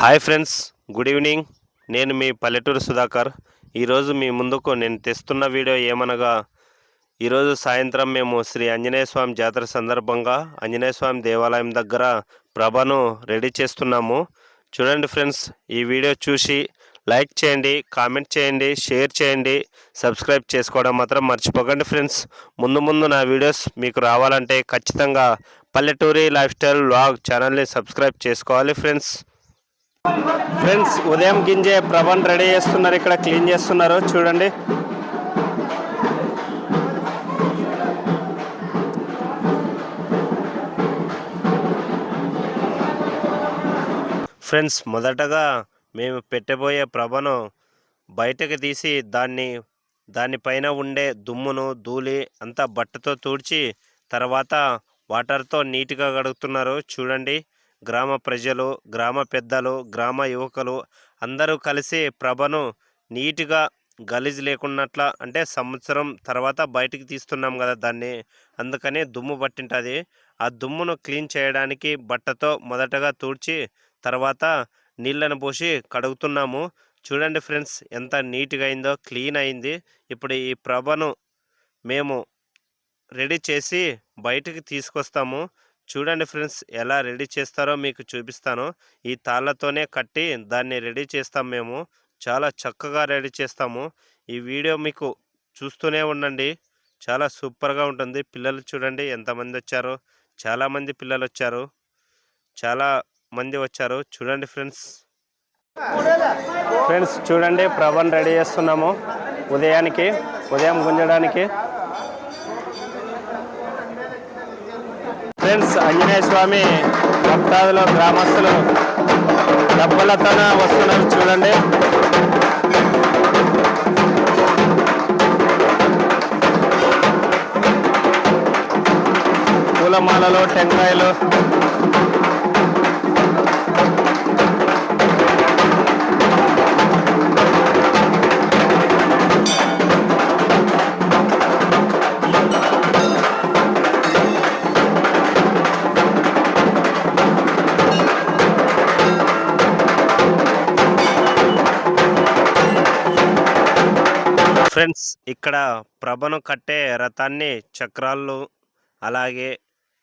Hi friends good evening. నేను మీ పల్లెటూరు సుధాకర్. ఈరోజు మీ ముందుకు నేను తెస్తున్న వీడియో ఏమనగా ఈరోజు సాయంత్రం మేము శ్రీ ఆంజనేయ స్వామి జాతర సందర్భంగా ఆంజనేయ స్వామి దేవాలయం దగ్గర ప్రభను రెడీ చేస్తున్నాము. చూడండి ఫ్రెండ్స్ ఈ వీడియో చూసి లైక్ చేయండి కామెంట్ చేయండి షేర్ చేయండి సబ్స్క్రైబ్ చేసుకోవడం మాత్రం మర్చిపోకండి ఫ్రెండ్స్. ముందు ముందు నా వీడియోస్ మీకు రావాలంటే ఖచ్చితంగా పల్లెటూరి లైఫ్ స్టైల్ వ్లాగ్ ఛానల్ని సబ్స్క్రైబ్ చేసుకోవాలి ఫ్రెండ్స్. ఫ్రెండ్స్ ఉదయం గింజే ప్రభన్ రెడీ చేస్తున్నారు ఇక్కడ క్లీన్ చేస్తున్నారు. చూడండి. ఫ్రెండ్స్ మొదటగా మేము పెట్టబోయే ప్రభను బయటకు తీసి దాన్ని దానిపైన ఉండే దుమ్మును ధూళి అంతా బట్టతో తుడిచి తర్వాత వాటర్తో నీట్గా కడుగుతున్నారు. చూడండి. గ్రామ ప్రజలు గ్రామ పెద్దలు గ్రామ యువకులు అందరూ కలిసి ప్రభను నీట్గా గలీజ్ లేకున్నట్ల అంటే సంవత్సరం తర్వాత బయటికి తీస్తున్నాం కదా దాన్ని. అందుకని దుమ్ము పట్టింటుంది. ఆ దుమ్మును క్లీన్ చేయడానికి బట్టతో మొదటగా తూడ్చి తర్వాత నీళ్ళను పోసి కడుగుతున్నాము. చూడండి ఫ్రెండ్స్ ఎంత నీట్గా అయిందో క్లీన్ అయింది. ఇప్పుడు ఈ ప్రభను మేము రెడీ చేసి బయటికి తీసుకొస్తాము. చూడండి ఫ్రెండ్స్ ఎలా రెడీ చేస్తారో మీకు చూపిస్తాను. ఈ తాళ్ళతోనే కట్టి దాన్ని రెడీ చేస్తాం మేము. చాలా చక్కగా రెడీ చేస్తాము. ఈ వీడియో మీకు చూస్తూనే ఉండండి. చాలా సూపర్గా ఉంటుంది. పిల్లలు చూడండి ఎంతమంది వచ్చారో. చాలామంది పిల్లలు వచ్చారు. చాలా మంది వచ్చారు. చూడండి ఫ్రెండ్స్. ఫ్రెండ్స్ చూడండి ప్రభన్ రెడీ చేస్తున్నాము. ఉదయానికి ఉదయం గుంజడానికి. ఫ్రెండ్స్ ఆంజనేయ స్వామి భక్తాదులు గ్రామస్తులు డబ్బులతోనే వస్తున్నారు చూడండి. పూలమాలలు టెంకాయలు ఫ్రెండ్స్ ఇక్కడ ప్రభను కట్టే రథాన్ని చక్రాలు అలాగే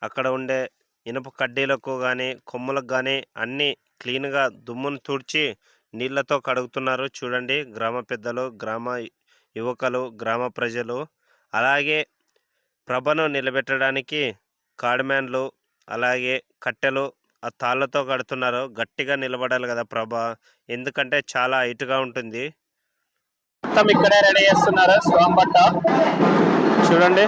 అక్కడ ఉండే ఇనుప కడ్డీలకు కానీ కొమ్ములకు కానీ అన్నీ క్లీన్గా దుమ్మును తుడిచి నీళ్ళతో కడుగుతున్నారు. చూడండి గ్రామ పెద్దలు గ్రామ యువకులు గ్రామ ప్రజలు. అలాగే ప్రభను నిలబెట్టడానికి కాడ్మ్యాన్లు అలాగే కట్టెలు ఆ తాళ్ళతో కడుతున్నారు. గట్టిగా నిలబడాలి కదా ప్రభ. ఎందుకంటే చాలా హైట్గా ఉంటుంది. మొత్తం ఇక్కడే రెడీ చేస్తున్నారు? స్వామి చూడండి.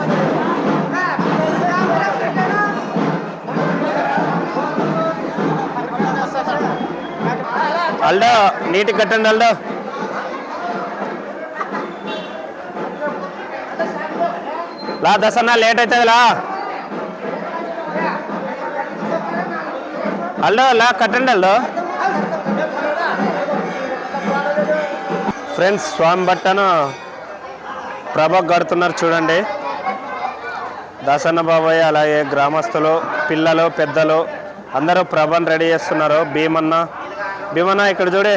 అల్డా నీటి కట్టండి అల్డా. లా దసన్న లేట్ అవుతుంది లా. అల్డో లా కట్టండి అల్డో ఫ్రెండ్స్ స్వామి బట్టను ప్రభ కడుతున్నారు చూడండి. దాసన్న బాబాయ్ అలాగే గ్రామస్తులు పిల్లలు పెద్దలు అందరూ ప్రభను రెడీ చేస్తున్నారు. భీమన్న భీమన్న ఇక్కడ చూడే.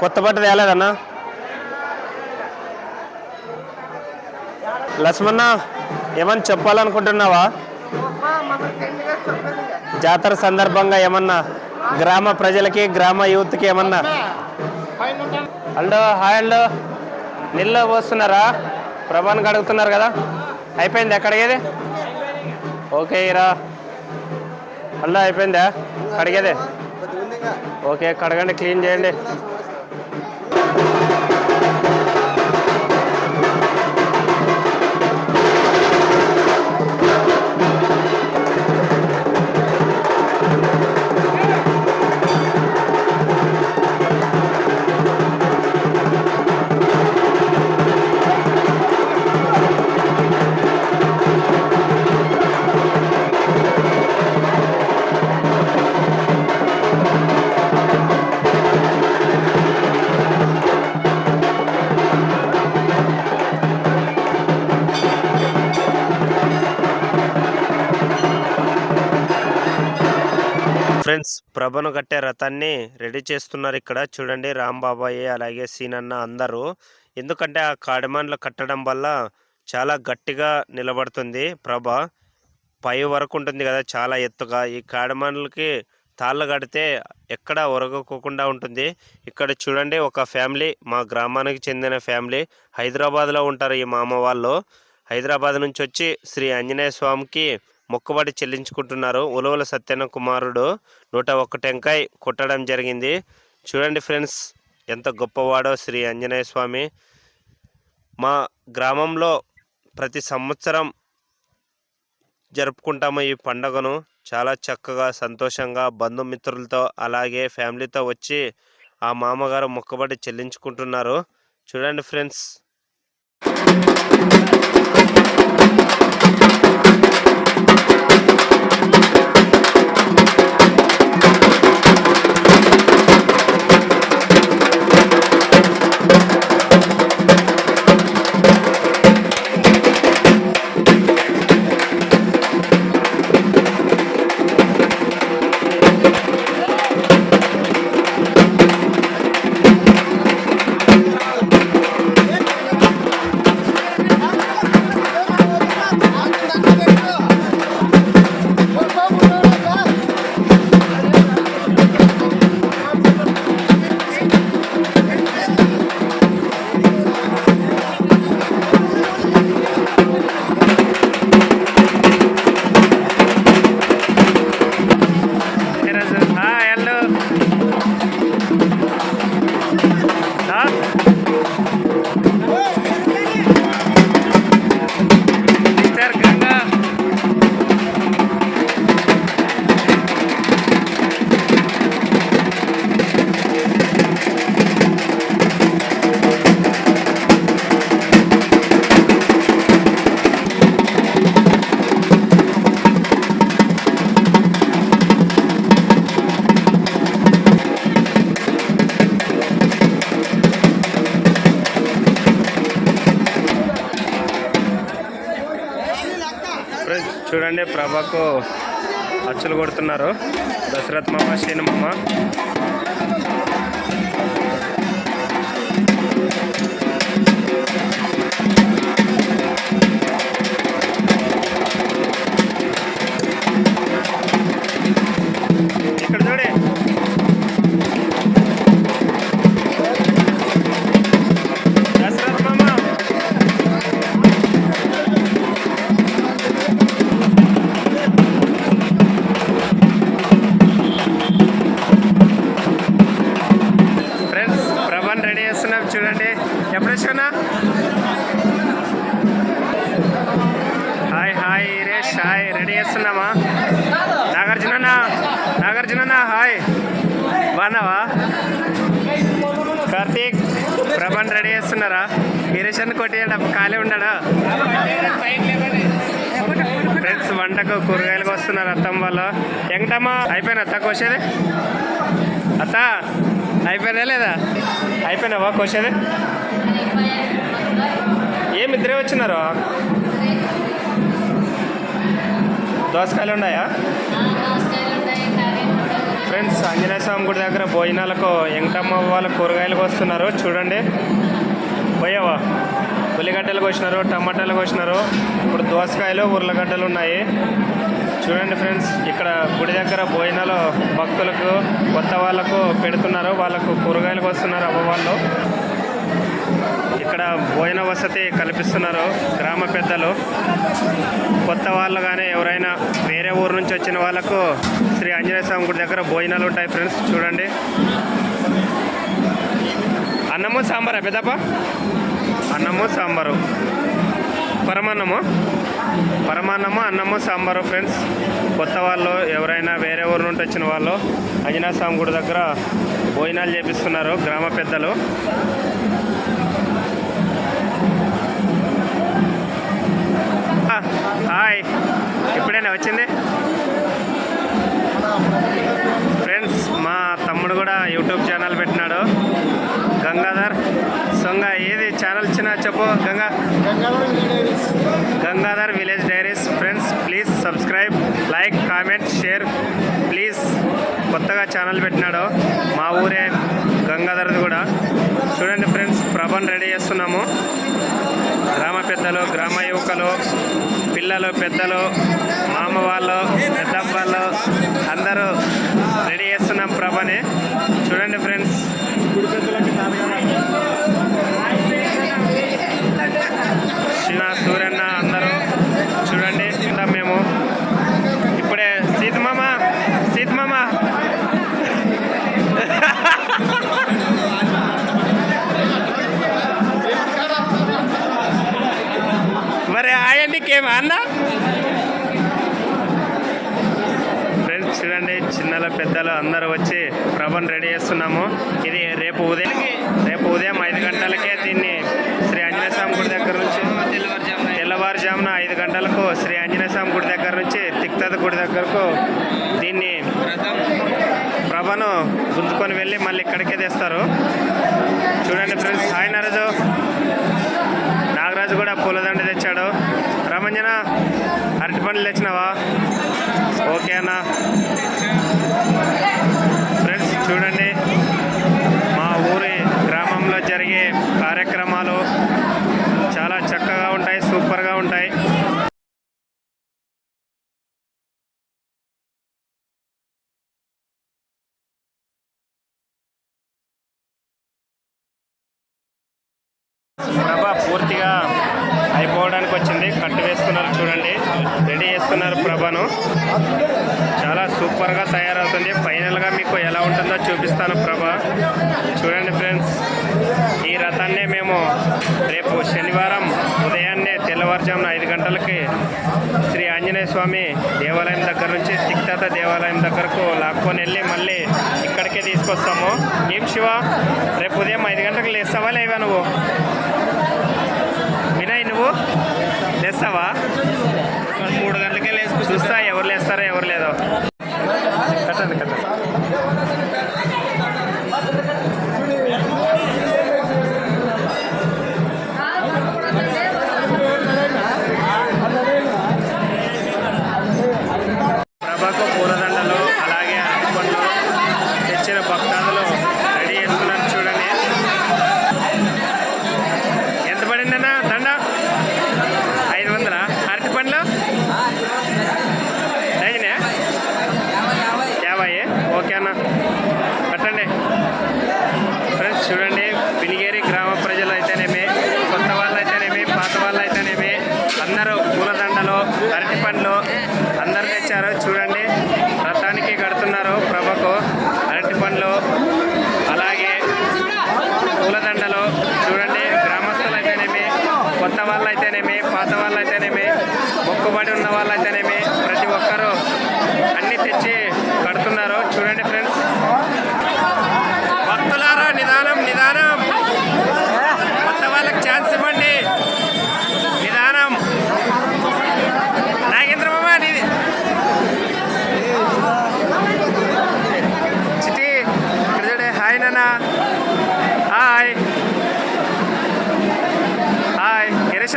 కొత్త బట్ట తేలేదన్నా? లక్ష్మణ ఏమన్నా చెప్పాలనుకుంటున్నావా? జాతర సందర్భంగా ఏమన్నా గ్రామ ప్రజలకి గ్రామ యూత్కి ఏమన్నా? హలో హాయ్ హలో నీళ్ళు పోస్తున్నారా? ప్రభాన్ అడుగుతున్నారు కదా. అయిపోయింది ఎక్కడిగేది ఓకే ఇరా. హలో అయిపోయిందా? కడిగేదే? ఓకే కడగండి క్లీన్ చేయండి. ఫ్రెండ్స్ ప్రభను కట్టే రథాన్ని రెడీ చేస్తున్నారు ఇక్కడ. చూడండి రాంబాబాయి అలాగే సీనన్న అందరూ. ఎందుకంటే ఆ కాడిమాన్లు కట్టడం వల్ల చాలా గట్టిగా నిలబడుతుంది ప్రభ. పై వరకు ఉంటుంది కదా చాలా ఎత్తుగా. ఈ కాడిమాన్లకి తాళ్ళు కడితే ఎక్కడ ఒరగకోకుండా ఉంటుంది. ఇక్కడ చూడండి ఒక ఫ్యామిలీ మా గ్రామానికి చెందిన ఫ్యామిలీ హైదరాబాద్లో ఉంటారు ఈ మామ వాళ్ళు. హైదరాబాద్ నుంచి వచ్చి శ్రీ ఆంజనేయ స్వామికి మొక్కుబడి చెల్లించుకుంటున్నారు. ఉలవల సత్యన కుమారుడు నూట ఒక్క టెంకాయ కొట్టడం జరిగింది. చూడండి ఫ్రెండ్స్ ఎంత గొప్పవాడో శ్రీ ఆంజనేయ స్వామి. మా గ్రామంలో ప్రతి సంవత్సరం జరుపుకుంటాము ఈ పండుగను. చాలా చక్కగా సంతోషంగా బంధుమిత్రులతో అలాగే ఫ్యామిలీతో వచ్చి ఆ మామగారు మొక్కబడి చెల్లించుకుంటున్నారు. చూడండి ఫ్రెండ్స్. చూడండి ప్రభకు అచ్చులు కొడుతున్నారు. దశరథ్ మామ శని మామ ఈరేషన్ ఖాళీ ఉండడా ఫ్రెండ్స్ వంటకు కూరగాయలకు వస్తున్నారు అత్తమ్మ వాళ్ళు. ఎంటమ్మా అయిపోయినా అత్త కోసేది? అత్త అయిపోయినా లేదా? అయిపోయినావా కోసేది? ఏమి ఇద్దరే వచ్చినారు? దోసకాయలు ఉన్నాయా? ఫ్రెండ్స్ ఆంజనేయ స్వామి గుడి దగ్గర భోజనాలకు ఎంకటమ్మ వాళ్ళ కూరగాయలకు వస్తున్నారు. చూడండి. పోయావా? ఉల్లిగడ్డలు కోసినారు టమాటాలు కోసినారు. ఇప్పుడు దోసకాయలు ఉర్లగడ్డలు ఉన్నాయి. చూడండి ఫ్రెండ్స్ ఇక్కడ గుడి దగ్గర భోజనాలు భక్తులకు కొత్త వాళ్ళకు పెడుతున్నారు. వాళ్ళకు కూరగాయలకు వస్తున్నారు అవ్వవాళ్ళు ఇక్కడ భోజన వసతి కల్పిస్తున్నారు గ్రామ పెద్దలు. కొత్త వాళ్ళు కానీ ఎవరైనా వేరే ఊరు నుంచి వచ్చిన వాళ్ళకు శ్రీ ఆంజనేయ స్వామి గుడి దగ్గర భోజనాలు ఉంటాయి ఫ్రెండ్స్ చూడండి. అన్నము సాంబారా పెద్దప్ప? అన్నము సాంబారు. పరమాన్నము? పరమాన్నము అన్నము సాంబారు ఫ్రెండ్స్. కొత్త వాళ్ళు ఎవరైనా వేరే ఊరు నుండి వచ్చిన వాళ్ళు అంజనా స్వామి గుడి దగ్గర భోజనాలు చేపిస్తున్నారు గ్రామ పెద్దలు. హాయ్. ఎప్పుడైనా వచ్చింది ఫ్రెండ్స్ మా తమ్ముడు కూడా యూట్యూబ్ ఛానల్ పెట్టినాడు గంగాధర్ సొంగ ఏది ఛానల్ ఇచ్చిన చెప్పు Ganga Gangadhar village diaries friends please subscribe like comment share please కొత్తగా ఛానల్ పెట్టినాడు మా ఊరే గంగాధర్ది కూడా చూడండి ఫ్రెండ్స్ రెడీ చేస్తున్నాము. గ్రామ పెద్దలు గ్రామ యువకులు పిల్లలు పెద్దలు మామ వాళ్ళు పెద్దప్ప వాళ్ళు అందరూ రెడీ చేస్తున్నాం ప్రభని. చూడండి ఫ్రెండ్స్. శివ అన్న ఫ్రెండ్స్ చూడండి చిన్నల పెద్దలు అందరూ వచ్చి ప్రభను రెడీ చేస్తున్నాము. ఇది రేపు ఉదయం రేపు ఉదయం ఐదు గంటలకే దీన్ని శ్రీ ఆంజనేయ స్వామి గుడి దగ్గర నుంచి తెల్లవారుజామున ఐదు గంటలకు శ్రీ ఆంజనేయ స్వామి గుడి దగ్గర నుంచి తిక్తద గుడి దగ్గరకు దీన్ని ప్రభను గుంజుకొని వెళ్ళి మళ్ళీ ఇక్కడికే తెస్తారు. చూడండి ఫ్రెండ్స్ హాయ్ నరజు నాగరాజు కూడా పూలదండ తెచ్చాడు. రామంజన అరటి పండ్లు తెచ్చినావా? ఓకే అన్న. ఫ్రెండ్స్ చూడండి. మా ఊరి గ్రామంలో జరిగే కార్యక్రమాలు చాలా చక్కగా ఉంటాయి సూపర్గా ఉంటాయి. ప్రభ పూర్తిగా అయిపోవడానికి వచ్చింది. కట్టు వేస్తున్నారు చూడండి. రెడీ చేస్తున్నారు ప్రభను. చాలా సూపర్గా తయారవుతుంది. ఫైనల్గా మీకు ఎలా ఉంటుందో చూపిస్తాను ప్రభ. చూడండి ఫ్రెండ్స్ ఈ రథాన్నే మేము రేపు శనివారం ఉదయాన్నే తెల్లవారుజామున ఐదు గంటలకి శ్రీ ఆంజనేయ స్వామి దేవాలయం దగ్గర నుంచి తిక్తాత దేవాలయం దగ్గరకు లాక్కొని వెళ్ళి మళ్ళీ ఇక్కడికే తీసుకొస్తాము. ఏం శివ? రేపు ఉదయం ఐదు గంటలకు లేస్తావా లేవా నువ్వు? నువ్వు? లేస్తావా? మూడు గంటలకే లేచి చూస్తా ఎవరు లేస్తారో ఎవరు లేదో.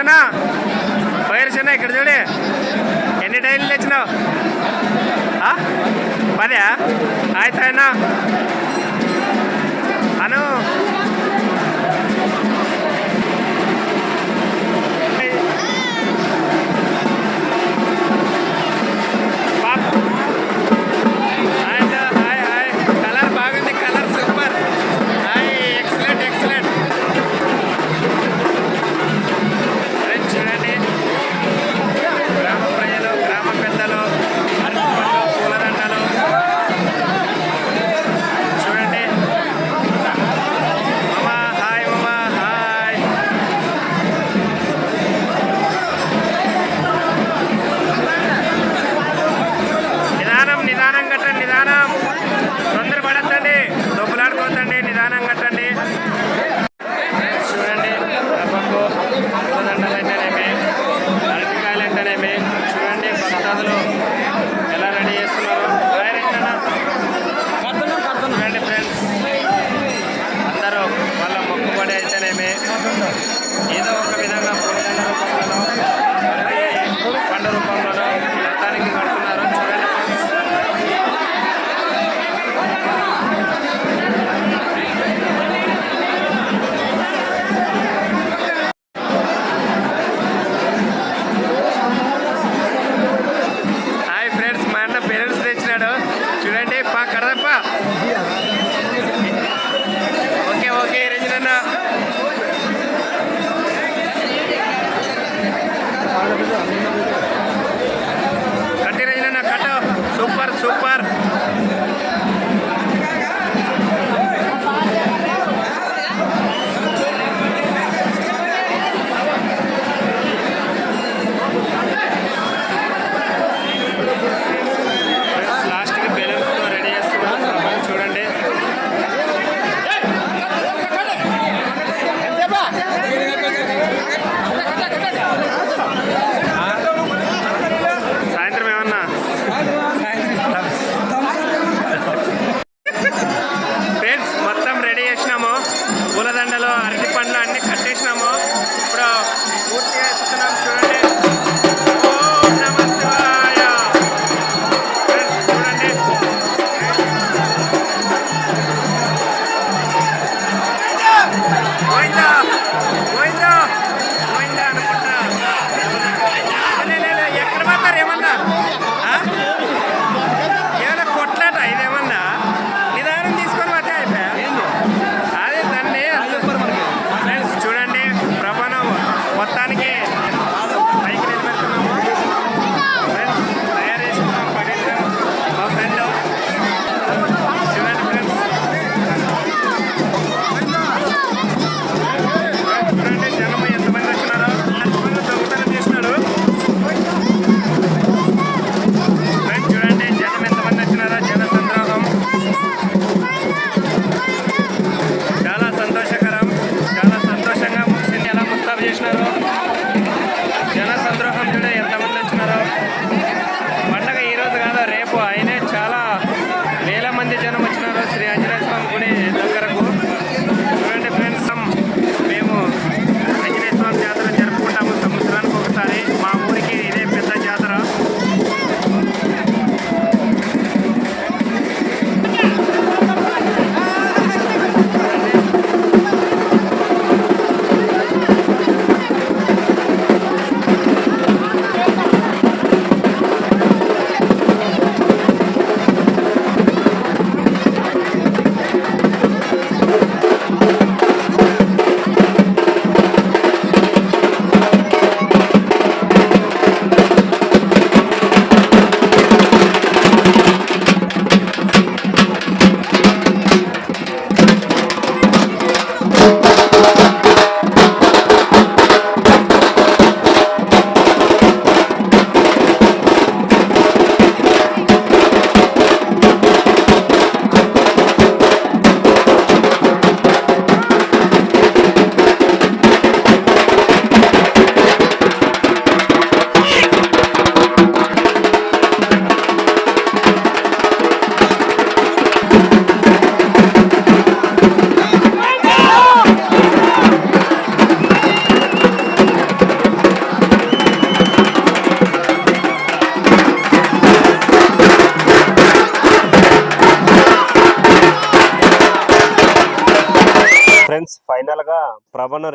ఎరేషనా చిన్న ఇక్కడ చూడే. ఎన్ని టైర్లు తెచ్చినావు? పదే పదా? ఆಯ್ತು చూడండి భక్తాదులు చూడండి పా కడదప్ప ఓకే ఓకే రంజనన్న కట్టి రంజనన్న కట్టు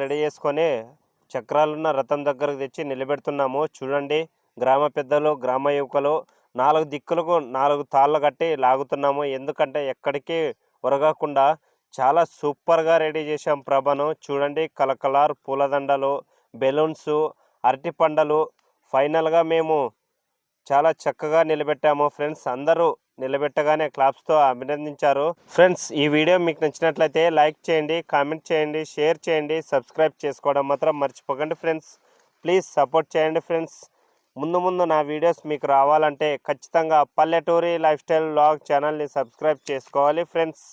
రెడీ చేసుకొని చక్రాలున్న రథం దగ్గరకు తెచ్చి నిలబెడుతున్నాము. చూడండి గ్రామ పెద్దలు గ్రామ యువకులు నాలుగు దిక్కులకు నాలుగు తాళ్ళు కట్టి లాగుతున్నాము. ఎందుకంటే ఎక్కడికి ఒరగకుండా చాలా సూపర్గా రెడీ చేసాం ప్రభను. చూడండి కలకలార్ పూలదండలు బెలూన్స్ అరటి పండలు. ఫైనల్గా మేము చాలా చక్కగా నిలబెట్టాము. ఫ్రెండ్స్ అందరూ నిలబెట్టగానే క్లాప్స్తో అభినందించారు. ఫ్రెండ్స్ ఈ వీడియో మీకు నచ్చినట్లయితే లైక్ చేయండి కామెంట్ చేయండి షేర్ చేయండి సబ్స్క్రైబ్ చేసుకోవడం మాత్రం మర్చిపోకండి ఫ్రెండ్స్. ప్లీజ్ సపోర్ట్ చేయండి ఫ్రెండ్స్. ముందు ముందు నా వీడియోస్ మీకు రావాలంటే ఖచ్చితంగా పల్లెటూరి లైఫ్ స్టైల్ బ్లాగ్ ఛానల్ని సబ్స్క్రైబ్ చేసుకోవాలి ఫ్రెండ్స్.